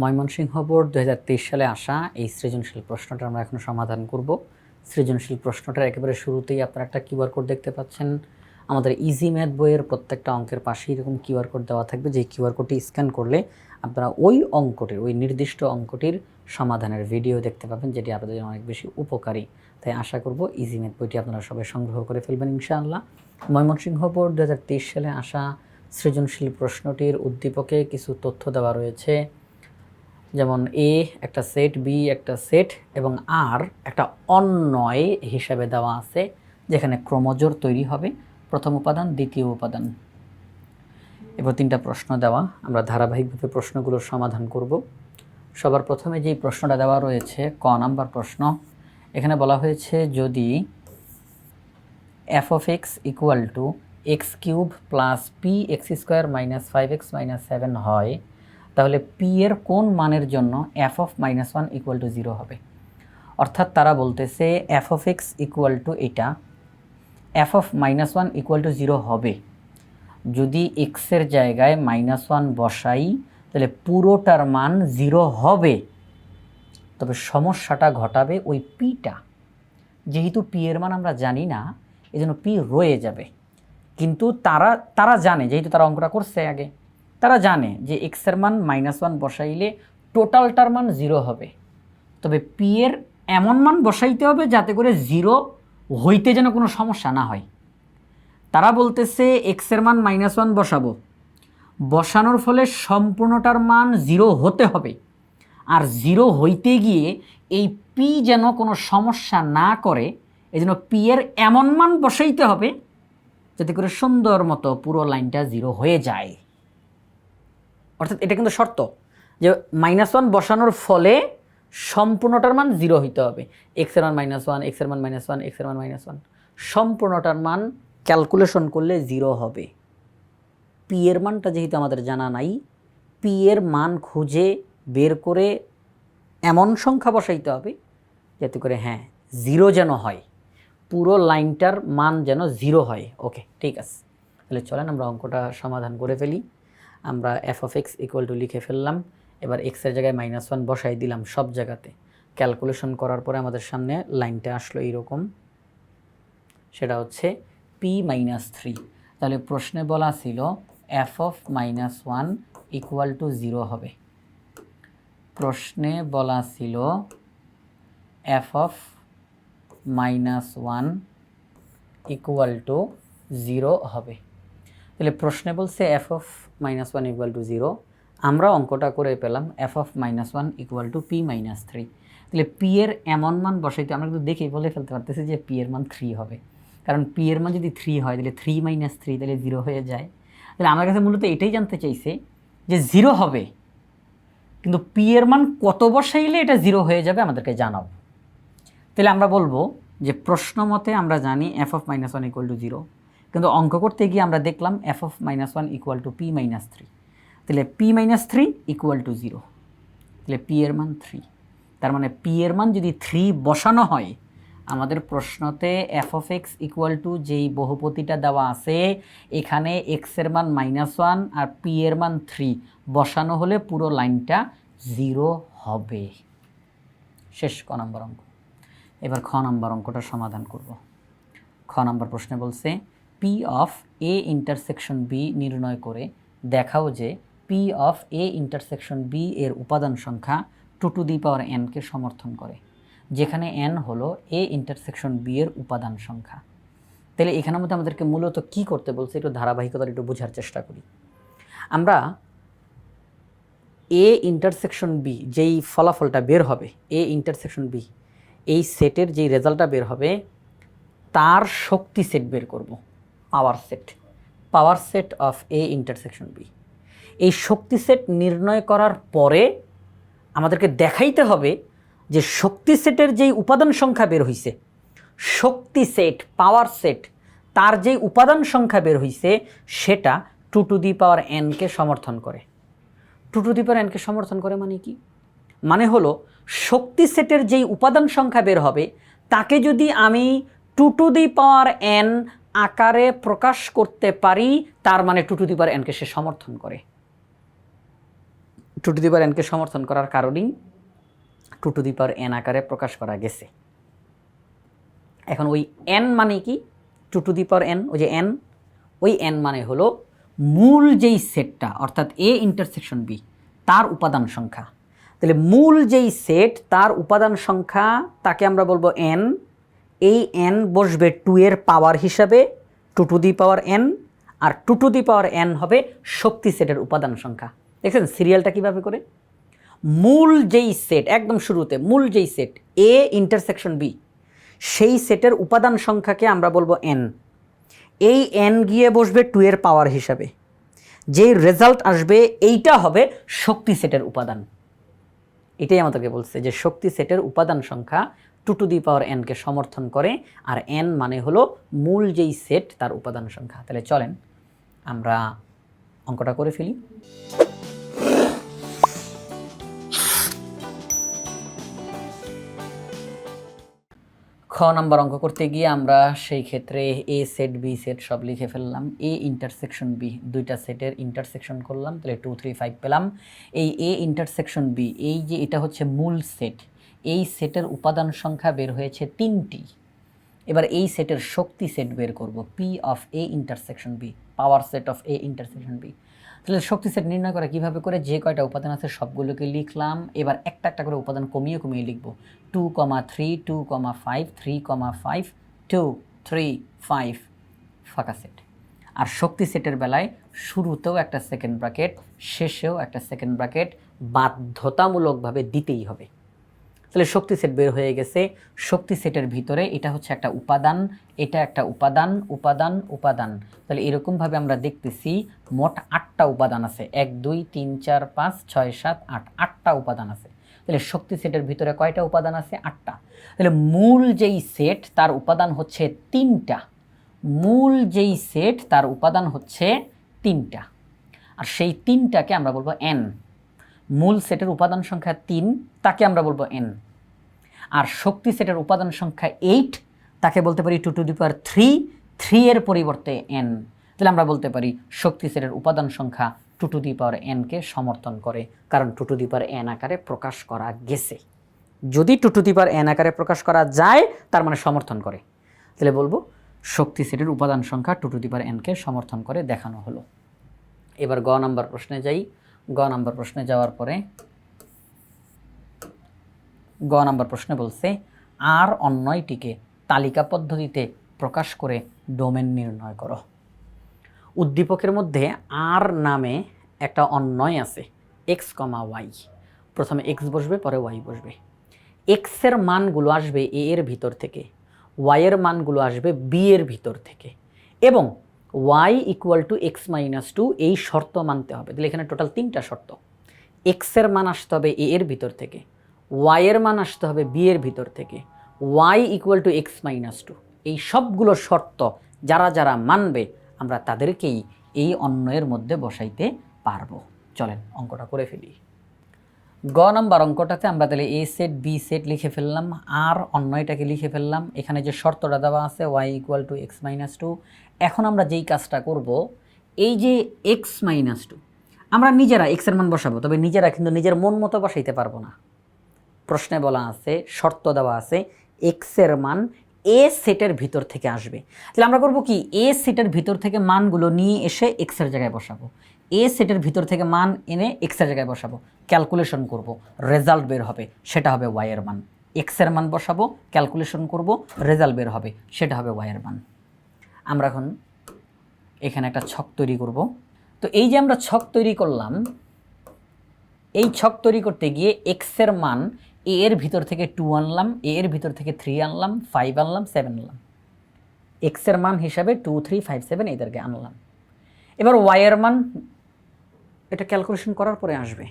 Mymensingh board দু হাজার তেইশ সালে আসা এই সৃজনশীল প্রশ্নটা আমরা এখন সমাধান করব। সৃজনশীল প্রশ্নটার একেবারে শুরুতেই আপনারা একটা কিউআর কোড দেখতে পাচ্ছেন। আমাদের ইজি ম্যাথ বইয়ের প্রত্যেকটা অঙ্কের পাশেই এরকম কিউআর কোড দেওয়া থাকবে। যে কিউআর কোডটি স্ক্যান করলে আপনারা ওই অঙ্কটির, ওই নির্দিষ্ট অঙ্কটির সমাধানের ভিডিও দেখতে পাবেন, যেটি আপনাদের অনেক বেশি উপকারী। তাই আশা করব ইজি ম্যাথ বইটি আপনারা সবাই সংগ্রহ করে ফেলবেন ইনশাআল্লাহ। ময়মনসিংহ বোর্ড দু হাজার তেইশ সালে আসা সৃজনশীল প্রশ্নটির উদ্দীপকে কিছু তথ্য দেওয়া রয়েছে। যেমন এ একটা সেট বি একটা সেট এবং আর একটা অন্যয় হিসাবে দেওয়া আছে, যেখানে ক্রমজোর তৈরি হবে। প্রথম উপাদান, দ্বিতীয় উপাদান। এবার তিনটা প্রশ্ন দেওয়া। আমরা ধারাবাহিকভাবে প্রশ্নগুলোর সমাধান করব। সবার প্রথমে যেই প্রশ্নটা দেওয়া রয়েছে, ক নাম্বার প্রশ্ন, এখানে বলা হয়েছে যদি f of x equal to x cube plus p x square minus five x minus seven হয় তাহলে পি এর কোন মানের জন্য f of minus one equal to zero হবে? অর্থাৎ তারা বলতেছে f of x equal to এটা f of minus one equal to zero হবে। যদি এক্সের জায়গায় মাইনাস ওয়ান বসাই, তাহলে পুরোটার মান জিরো হবে। তবে সমস্যাটা ঘটাবে ওই পিটা যেহেতু পি এর মান আমরা জানি না এই জন্য পি রয়ে যাবে। কিন্তু তারা তারা জানে, যেহেতু তারা অঙ্কটা করছে আগে। তারা জানে যে এক্সের মান মাইনাস ওয়ান বসাইলে টোটালটার মান জিরো হবে। তবে পি এর এমন মান বসাইতে হবে যাতে করে জিরো হইতে যেন কোনো সমস্যা না হয়। তারা বলতেছে এক্সের মান মাইনাস ওয়ান বসাবো। বসানোর ফলে সম্পূর্ণটার মান জিরো হতে হবে। আর জিরো হইতে গিয়ে এই পি যেন কোনো সমস্যা না করে, এই জন্য পি এর এমন মান বসাইতে হবে যাতে করে সুন্দর মতো পুরো লাইনটা জিরো হয়ে যায়। অর্থাৎ এটা কিন্তু শর্ত যে মাইনাস ওয়ান বসানোর ফলে সম্পূর্ণটার মান জিরো হইতে হবে। এক্সের মান মাইনাস ওয়ান এক্সের মান মাইনাস ওয়ান এক্সের মান মাইনাস ওয়ান সম্পূর্ণটার মান ক্যালকুলেশন করলে জিরো হবে। পি এর মানটা যেহেতু আমাদের জানা নাই পি এর মান খুঁজে বের করে এমন সংখ্যা বসাইতে হবে, যাতে করে হ্যাঁ জিরো যেন হয়। পুরো লাইনটার মান যেন জিরো হয়। ওকে ঠিক আছে। তাহলে চলেন আমরা অঙ্কটা সমাধান করে ফেলি। আমরা f of x equal to লিখে ফেললাম। এবার এক্সের জায়গায় মাইনাস ওয়ান বসাই দিলাম সব জায়গাতে। ক্যালকুলেশন করার পরে আমাদের সামনে লাইনটা আসলো এইরকম। সেটা হচ্ছে পি মাইনাস থ্রি তাহলে প্রশ্নে বলা ছিল f of minus one equal to zero হবে। প্রশ্নে বলা ছিল f of minus one equal to zero হবে। তাহলে প্রশ্নে বলছে f of minus one equal to zero আমরা অঙ্কটা করে পেলাম f of minus one equal to p minus three তাহলে পি এর এমন মান বসাইতে আমরা কিন্তু দেখেই বলে ফেলতে পারতেছি যে পি এর মান থ্রি হবে। কারণ পি এর মান যদি থ্রি হয়, তাহলে থ্রি মাইনাস থ্রি তাহলে জিরো হয়ে যায়। তাহলে আমার কাছে মূলত এটাই জানতে চাইছে যে জিরো হবে। কিন্তু পি এর মান কত বসাইলে এটা জিরো হয়ে যাবে আমাদেরকে জানাও। তাহলে আমরা বলব যে প্রশ্ন মতে আমরা জানি f of minus one equal to zero কিন্তু অঙ্ক করতে গিয়ে আমরা দেখলাম f of minus one equal to p minus three তাহলে p minus three equal to zero তাহলে পি এর মান থ্রি তার মানে পি এর মান যদি থ্রি বসানো হয়, আমাদের প্রশ্নতে f of x equal to যেই বহুপতিটা দেওয়া আছে, এখানে এক্সের মান মাইনাস ওয়ান আর পি এর মান থ্রি বসানো হলে পুরো লাইনটা জিরো হবে। শেষ ক নম্বর অঙ্ক। এবার খ নম্বর অঙ্কটা সমাধান করব। খ নম্বর প্রশ্নে বলছে P of A intersection B নির্ণয় করে দেখাও যে P of A intersection B এর উপাদান সংখ্যা টু টু দি পাওয়ার এনকে সমর্থন করে, যেখানে এন হলো এ ইন্টারসেকশন বি এর উপাদান সংখ্যা। তাহলে এখানের মধ্যে আমাদেরকে মূলত কি করতে বলছে একটু ধারাবাহিকতার একটু বোঝার চেষ্টা করি। আমরা এ ইন্টারসেকশন বি যেই ফলাফলটা বের হবে এ ইন্টারসেকশন বি এই সেটের যেই রেজাল্টটা বের হবে, তার শক্তি সেট বের করব। Power set power set of A intersection B. এই শক্তি সেট নির্ণয় করার পরে আমাদেরকে দেখাইতে হবে যে শক্তি সেটের যেই উপাদান সংখ্যা বের হইছে, শক্তি সেট, পাওয়ার সেট, তার যেই উপাদান সংখ্যা বের হইছে, সেটা টু টু দি পাওয়ার এনকে সমর্থন করে। টু টু দি পাওয়ার এনকে সমর্থন করে মানে কি? মানে হলো শক্তি সেটের যেই উপাদান সংখ্যা বের হবে, তাকে যদি আমি two to the power n আকারে প্রকাশ করতে পারি, তার মানে টু টু দি এনকে সে সমর্থন করে। টু টু দি এনকে সমর্থন করার কারণেই টু টু দি এন আকারে প্রকাশ করা গেছে। এখন ওই এন মানে কি? Two to the power n, ওই যে এন, ওই এন মানে হলো মূল যেই সেটটা, অর্থাৎ এ ইন্টারসেকশন বি, তার উপাদান সংখ্যা। তাহলে মূল যেই সেট, তার উপাদান সংখ্যা, তাকে আমরা বলব এন এই এন বসবে টু এর পাওয়ার হিসাবে two to the power n R two to the power n হবে শক্তি সেটের উপাদান সংখ্যা। দেখছেন সিরিয়ালটা কীভাবে করে? মূল যেই সেট একদম শুরুতে, মূল যেই সেট এ ইন্টারসেকশন বি সেই সেটের উপাদান সংখ্যাকে আমরা বলব এন এই এন গিয়ে বসবে টু এর পাওয়ার হিসাবে। যেই রেজাল্ট আসবে, এইটা হবে শক্তি সেটের উপাদান। এটাই আমাদেরকে বলছে যে শক্তি সেটের উপাদান সংখ্যা টু টু দি পাওয়ার এনকে সমর্থন করে, আর এন মানে হলো মূল যেই সেট তার উপাদান সংখ্যা। তাহলে চলেন, আমরা অঙ্কটা করে ফেলি। খ নাম্বার অঙ্ক করতে গিয়ে আমরা সেই ক্ষেত্রে এ সেট বি সেট সব লিখে ফেললাম। এ ইন্টারসেকশন বি দুইটা সেটের ইন্টারসেকশন করলাম। তাহলে টু থ্রি ফাইভ পেলাম। এই এ ইন্টারসেকশন বি এই যে এটা হচ্ছে মূল সেট এই সেটের উপাদান সংখ্যা বের হয়েছে তিনটি। এবার এই সেটের শক্তি সেট বের করব P of A intersection B power set of A intersection B তাহলে শক্তি সেট নির্ণয় করা কীভাবে করে? যে কয়টা উপাদান আছে সবগুলোকে লিখলাম। এবার একটা একটা করে উপাদান কমিয়ে কমিয়ে লিখব। Two comma three two comma five three comma five two three five ফাঁকা সেট। আর শক্তি সেটের বেলায় শুরুতেও একটা সেকেন্ড ব্র্যাকেট শেষেও একটা সেকেন্ড ব্র্যাকেট বাধ্যতামূলকভাবে দিতেই হবে। তাহলে শক্তি সেট বের হয়ে গেছে। শক্তি সেটের ভিতরে এটা হচ্ছে একটা উপাদান, এটা একটা উপাদান উপাদান উপাদান। তাহলে এরকমভাবে আমরা দেখতেছি, মোট আটটা উপাদান আছে। এক, দুই, তিন, চার, পাঁচ, ছয়, সাত, আট, আটটা উপাদান আছে। তাহলে শক্তি সেটের ভিতরে কয়টা উপাদান আছে? আটটা। তাহলে মূল যেই সেট তার উপাদান হচ্ছে তিনটা। মূল যেই সেট তার উপাদান হচ্ছে তিনটা। আর সেই তিনটাকে আমরা বলব এন মূল সেটের উপাদান সংখ্যা তিন, তাকে আমরা বলব এন আর শক্তি সেটের উপাদান সংখ্যা এইট তাকে বলতে পারি two to the power three three এর পরিবর্তে এন তাহলে আমরা বলতে পারি শক্তি সেটের উপাদান সংখ্যা টু টু দি পাওয়ার এনকে সমর্থন করে, কারণ two to the power n আকারে প্রকাশ করা গেছে। যদি two to the power n আকারে প্রকাশ করা যায়, তার মানে সমর্থন করে। তাহলে বলব শক্তি সেটের উপাদান সংখ্যা টু টু দি পাওয়ার এনকে সমর্থন করে দেখানো হলো। এবার গ নাম্বার প্রশ্নে যাই। গ নাম্বার প্রশ্নে যাওয়ার পরে গ নাম্বার প্রশ্নে বলছে, আর অন্যয়টিকে তালিকা পদ্ধতিতে প্রকাশ করে ডোমেন নির্ণয় করো। উদ্দীপকের মধ্যে আর নামে একটা অন্যয় আছে এক্স কমা ওয়াই প্রথমে এক্স বসবে, পরে ওয়াই বসবে। এক্সের মানগুলো আসবে এ এর ভিতর থেকে ওয়াইয়ের মানগুলো আসবে বি এর ভিতর থেকে এবং y equal to x minus two এই শর্ত মানতে হবে। তাহলে এখানে টোটাল তিনটা শর্ত। এক্সের মান আসতে হবে এ এর ভিতর থেকে ওয়াইয়ের মান আসতে হবে বি এর ভিতর থেকে। Y equal to x minus two এই সবগুলো শর্ত যারা যারা মানবে, আমরা তাদেরকেই এই অন্যয়ের মধ্যে বসাইতে পারব। চলেন অঙ্কটা করে ফেলি। গ নাম্বার অঙ্কটাতে আমরা তাহলে এ সেট বি সেট লিখে ফেললাম, আর অন্যয়টাকে লিখে ফেললাম। এখানে যে শর্তটা দেওয়া আছে Y equal to X minus two এখন আমরা যেই কাজটা করব, এই যে এক্স মাইনাস টু আমরা নিজেরা এক্সের মান বসাবো, তবে নিজেরা কিন্তু নিজের মন মতো বসাইতে পারব না। প্রশ্নে বলা আছে, শর্ত দেওয়া আছে এক্সের মান এ সেটের ভিতর থেকে আসবে। তাহলে আমরা করব কি? এ সেটের ভিতর থেকে মানগুলো নিয়ে এসে এক্সের জায়গায় বসাবো। এ সেটের ভিতর থেকে মান এনে এক্সের জায়গায় বসাবো। ক্যালকুলেশন করব। রেজাল্ট বের হবে। সেটা হবে ওয়াইয়ের মান। এক্সের মান বসাবো ক্যালকুলেশন করব রেজাল্ট বের হবে। সেটা হবে ওয়াইয়ের মান। আমরা এখন এখানে একটা ছক তৈরি করব। তো এই যে আমরা ছক তৈরি করলাম এই ছক তৈরি করতে গিয়ে এক্সের মান এ এর ভিতর থেকে টু আনলাম এ এর ভিতর থেকে থ্রি আনলাম ফাইভ আনলাম সেভেন আনলাম। এক্সের মান হিসাবে টু থ্রি ফাইভ সেভেন এদেরকে আনলাম। এবার ওয়াইয়ের মান, এটা ক্যালকুলেশন করার পরে আসবে।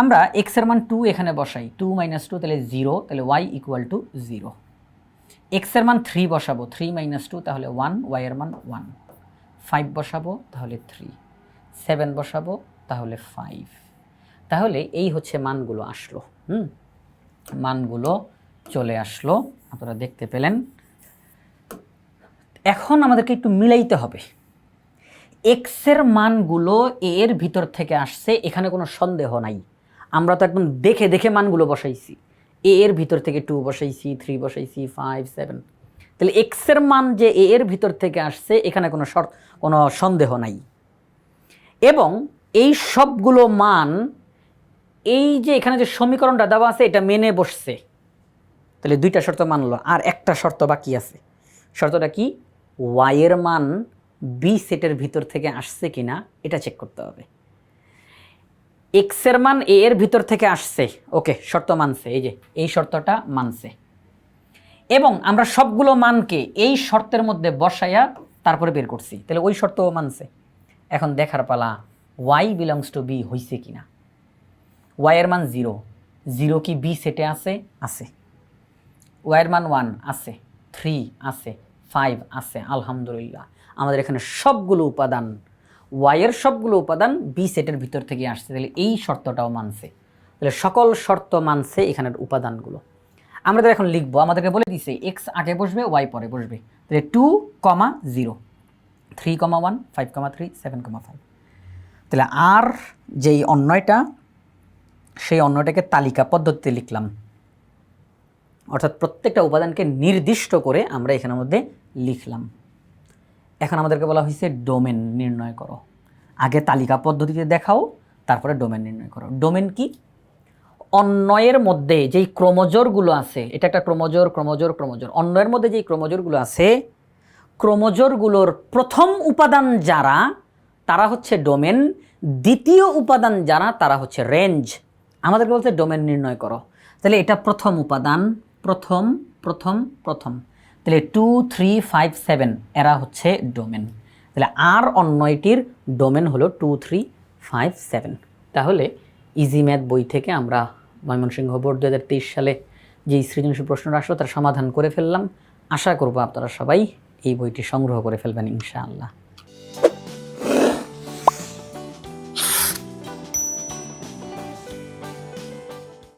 আমরা এক্সের মান টু এখানে বসাই টু মাইনাস টু তাহলে জিরো তাহলে ওয়াই ইকুয়াল টু জিরো এক্সের মান থ্রি বসাবো থ্রি মাইনাস টু তাহলে ওয়ান ওয়াইয়ের মান ওয়ান ফাইভ বসাবো, তাহলে থ্রি সেভেন বসাবো, তাহলে ফাইভ তাহলে এই হচ্ছে মানগুলো আসলো, হুম? মানগুলো চলে আসলো, আপনারা দেখতে পেলেন। এখন আমাদেরকে একটু মিলাইতে হবে। এক্সের মানগুলো এর ভিতর থেকে আসছে, এখানে কোনো সন্দেহ নাই। আমরা তো একদম দেখে দেখে মানগুলো বসাইছি। এ এর ভিতর থেকে টু বসাইছি থ্রি বসাইছি ফাইভ সেভেন তাহলে এক্সের মান যে এ এর ভিতর থেকে আসছে, এখানে কোনো শর্ত, কোনো সন্দেহ নাই। এবং এই সবগুলো মান এই যে এখানে যে সমীকরণটা দেওয়া আছে, এটা মেনে বসছে। তাহলে দুইটা শর্ত মানলো আর একটা শর্ত বাকি আছে। শর্তটা কি? ওয়াইয়ের মান বি সেটের ভিতর থেকে আসছে কিনা, এটা চেক করতে হবে। এক্সের মান এ এর ভিতর থেকে আসছে, ওকে, শর্ত মানছে, এই যে, এই শর্তটা মানছে। এবং আমরা সবগুলো মানকে এই শর্তের মধ্যে বসাইয়া তারপরে বের করছি। তাহলে ওই শর্তও মানছে। এখন দেখার পালা ওয়াই বিলংস টু বি হইছে কিনা। ওয়াইয়ের মান জিরো। জিরো কি বি সেটে আছে? আছে। ওয়াইয়ের মান ওয়ান আছে, থ্রি আছে, ফাইভ আছে, আলহামদুলিল্লাহ। আমাদের এখানে সবগুলো উপাদান, ওয়াইয়ের সবগুলো উপাদান বি সেটের ভিতর থেকে আসছে। তাহলে এই শর্তটাও মানছে। তাহলে সকল শর্ত মানছে এখানের উপাদানগুলো। আমরা এখন লিখব, আমাদেরকে বলে দিছে, এক্স আগে বসবে, ওয়াই পরে বসবে। তাহলে two comma zero. Three comma one, five comma three, seven comma five. তাহলে আর যেই অন্যয়টা সেই অন্যটাকে তালিকা পদ্ধতিতে লিখলাম। অর্থাৎ প্রত্যেকটা উপাদানকে নির্দিষ্ট করে আমরা এখানের মধ্যে লিখলাম। এখন আমাদেরকে বলা হয়েছে ডোমেন নির্ণয় করো। আগে তালিকা পদ্ধতিতে দেখাও, তারপরে ডোমেন নির্ণয় করো। ডোমেন কি? অন্যয়ের মধ্যে যেই ক্রোমোজোরগুলো আছে, এটা একটা ক্রোমোজোর ক্রোমোজোর ক্রোমোজোর। অন্যয়ের মধ্যে যেই ক্রোমোজোরগুলো আছে, ক্রোমোজোরগুলোর প্রথম উপাদান যারা, তারা হচ্ছে ডোমেন। দ্বিতীয় উপাদান যারা, তারা হচ্ছে রেঞ্জ। আমাদেরকে বলছে ডোমেন নির্ণয় করো। তাহলে এটা প্রথম উপাদান, প্রথম প্রথম প্রথম। তাহলে টু থ্রি ফাইভ সেভেন এরা হচ্ছে ডোমেন তাহলে আর অন্যটির ডোমেন হলো টু থ্রি ফাইভ সেভেন তাহলে ইজি ম্যাথ বই থেকে আমরা ময়মনসিংহ বোর্ড দু সালে যে সৃজনশীল প্রশ্নটা আসলো, তার সমাধান করে ফেললাম। আশা করব আপনারা সবাই এই বইটি সংগ্রহ করে ফেলবেন, ইনশাআল্লাহ।